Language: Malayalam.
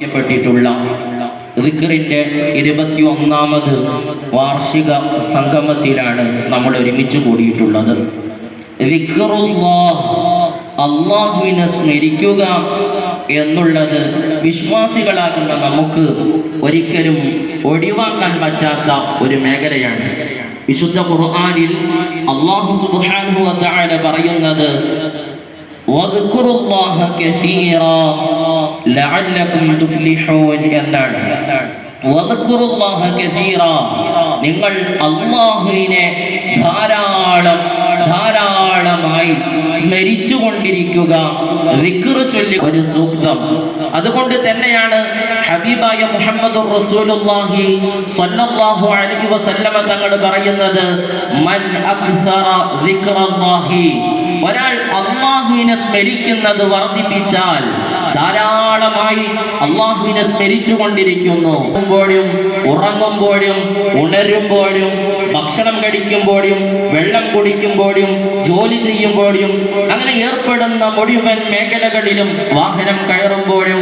പ്പെട്ടിട്ടുള്ള റിക്കറിന്റെ ഇരുപത്തി ഒന്നാമത് വാർഷിക സംഗമത്തിലാണ് നമ്മൾ ഒരുമിച്ച് കൂടിയിട്ടുള്ളത്. അള്ളാഹുവിനെ സ്മരിക്കുക എന്നുള്ളത് വിശ്വാസികളാകുന്ന നമുക്ക് ഒരിക്കലും ഒഴിവാക്കാൻ പറ്റാത്ത ഒരു മേഖലയാണ്. വിശുദ്ധ ഖുർആാനിൽ അള്ളാഹു തആല പറയുന്നത് എന്നാണ്. നിങ്ങൾ അല്ലാഹുവിനെ ധാരാളം ധാരാളമായി സ്മരിച്ചു കൊണ്ടിരിക്കുക ചൊല്ലി ഒരു സൂക്തം. അതുകൊണ്ട് തന്നെയാണ് ഹബീബായ മുഹമ്മദ് റസൂലുള്ളാഹി സ്വല്ലല്ലാഹു അലൈഹി വസല്ലമ തങ്ങൾ പറയുന്നത് മൻ അക്സറ ഒരാൾ അല്ലാഹുവിനെ സ്മരിക്കുന്നത് വർദ്ധിപ്പിച്ചാൽ ധാരാളമായി അള്ളാഹുവിനെ സ്മരിച്ചു കൊണ്ടിരിക്കുന്നു ഉറങ്ങുമ്പോഴും ഉറങ്ങുമ്പോഴും ഉണരുമ്പോഴും ഭക്ഷണം കഴിക്കുമ്പോഴും വെള്ളം കുടിക്കുമ്പോഴും ജോലി ചെയ്യുമ്പോഴും അങ്ങനെ ഏർപ്പെടുന്ന മുഴുവൻ മേഖലകളിലും വാഹനം കയറുമ്പോഴും